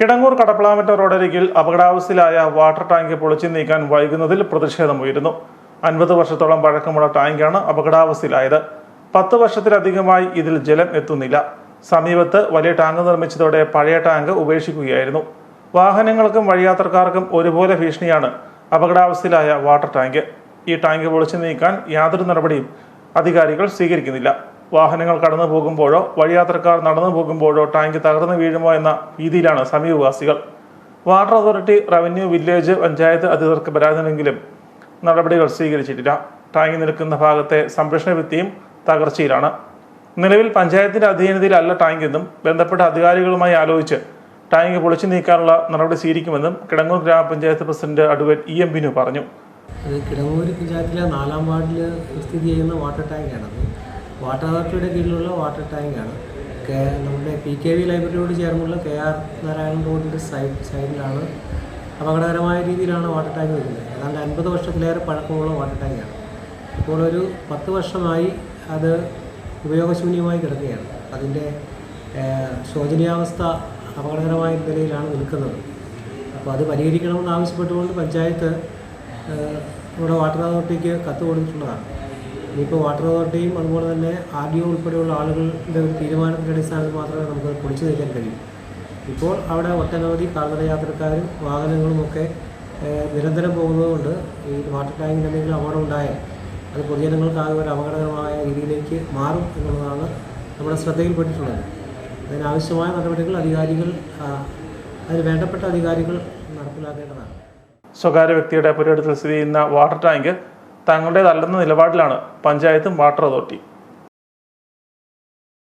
കിടങ്ങൂർ കടപ്പളാമറ്റ റോഡരികിൽ അപകടാവസ്ഥയിലായ water tank പൊളിച്ചു നീക്കാൻ വൈകുന്നതിൽ പ്രതിഷേധമുയരുന്നു അൻപത് വർഷത്തോളം പഴക്കമുള്ള ടാങ്കാണ് അപകടാവസ്ഥയിലായത്. പത്ത് വർഷത്തിലധികമായി ഇതിൽ ജലം എത്തുന്നില്ല. സമീപത്ത് വലിയ ടാങ്ക് നിർമ്മിച്ചതോടെ പഴയ ടാങ്ക് ഉപേക്ഷിക്കുകയായിരുന്നു. വാഹനങ്ങൾക്കും വഴിയാത്രക്കാർക്കും ഒരുപോലെ ഭീഷണിയാണ് അപകടാവസ്ഥയിലായ വാട്ടർ ടാങ്ക്. ഈ ടാങ്ക് പൊളിച്ചു നീക്കാൻ യാതൊരു നടപടിയും അധികാരികൾ സ്വീകരിക്കുന്നില്ല. വാഹനങ്ങൾ കടന്നു പോകുമ്പോഴോ വഴിയാത്രക്കാർ നടന്നു പോകുമ്പോഴോ ടാങ്ക് തകർന്നു വീഴുമോ എന്ന ഭീതിയിലാണ് സമീപവാസികൾ. Water authority revenue village panchayat അധികൃതർക്ക് പരാതിയെങ്കിലും നടപടികൾ സ്വീകരിച്ചിട്ടില്ല. ടാങ്ക് നിൽക്കുന്ന ഭാഗത്തെ സംരക്ഷണ ഭിത്തിയും തകർച്ചയിലാണ്. നിലവിൽ പഞ്ചായത്തിന്റെ അധീനതയിലല്ല ടാങ്ക് എന്നും ബന്ധപ്പെട്ട അധികാരികളുമായി ആലോചിച്ച് ടാങ്ക് പൊളിച്ചു നീക്കാനുള്ള നടപടി സ്വീകരിക്കുമെന്നും കിടങ്ങൂർ ഗ്രാമപഞ്ചായത്ത് president advocate E M Binu പറഞ്ഞു. കിടങ്ങൂർ പഞ്ചായത്തിലെ നാലാം വാർഡിൽ സ്ഥിതി ചെയ്യുന്ന വാട്ടർ ടാങ്കാണത്. വാട്ടർ അതോറിറ്റിയുടെ കീഴിലുള്ള വാട്ടർ ടാങ്കാണ് നമ്മുടെ പി കെ വി ലൈബ്രറിയോട് ചേർന്നുള്ള കെ ആർ നാരായണൻ റോഡിന്റെ സൈഡ് സൈഡിലാണ് അപകടകരമായ രീതിയിലാണ് വാട്ടർ ടാങ്ക് വരുന്നത്. ഏതാണ്ട് അൻപത് വർഷത്തിലേറെ പഴക്കമുള്ള വാട്ടർ ടാങ്കാണ് ഇപ്പോൾ ഒരു പത്ത് വർഷമായി അത് ഉപയോഗശൂന്യമായി കിടക്കുകയാണ്. അതിന്റെ ശോചനീയാവസ്ഥ അപകടകരമായ നിലയിലാണ് നിൽക്കുന്നത്. അപ്പോൾ അത് പരിഹരിക്കണമെന്ന് ആവശ്യപ്പെട്ടുകൊണ്ട് പഞ്ചായത്ത് ഇവിടെ വാട്ടർ അതോറിറ്റിക്ക് കത്ത് കൊടുത്തിട്ടുള്ളതാണ്. ഇനിയിപ്പോൾ വാട്ടർ അതോറിറ്റിയും അതുപോലെ തന്നെ ആർ ഡി ഒ ഉൾപ്പെടെയുള്ള ആളുകളുടെ ഒരു തീരുമാനത്തിന്റെ അടിസ്ഥാനത്തിൽ മാത്രമേ നമുക്ക് പൊളിച്ചു നീക്കാൻ കഴിയൂ. ഇപ്പോൾ അവിടെ ഒട്ടനവധി കാൽനട യാത്രക്കാരും വാഹനങ്ങളുമൊക്കെ നിരന്തരം പോകുന്നതുകൊണ്ട് ഈ വാട്ടർ ടാങ്കിന് എന്തെങ്കിലും അപകടം ഉണ്ടായാൽ അത് പൊതുജനങ്ങൾക്കാകെ ഒരു അപകടകരമായ രീതിയിലേക്ക് മാറും എന്നുള്ളതാണ് നമ്മുടെ ശ്രദ്ധയിൽപ്പെട്ടിട്ടുള്ളത്. അതിനാവശ്യമായ നടപടികൾ അധികാരികൾ അതിന് വേണ്ടപ്പെട്ട അധികാരികൾ നടപ്പിലാക്കേണ്ടതാണ്. സ്വകാര്യ വ്യക്തിയുടെ പുരയിടത്തിൽ സ്ഥിതി ചെയ്യുന്ന വാട്ടർ ടാങ്ക് തങ്ങളുടേതല്ലെന്ന നിലപാടിലാണ് പഞ്ചായത്തും വാട്ടർ അതോറിറ്റി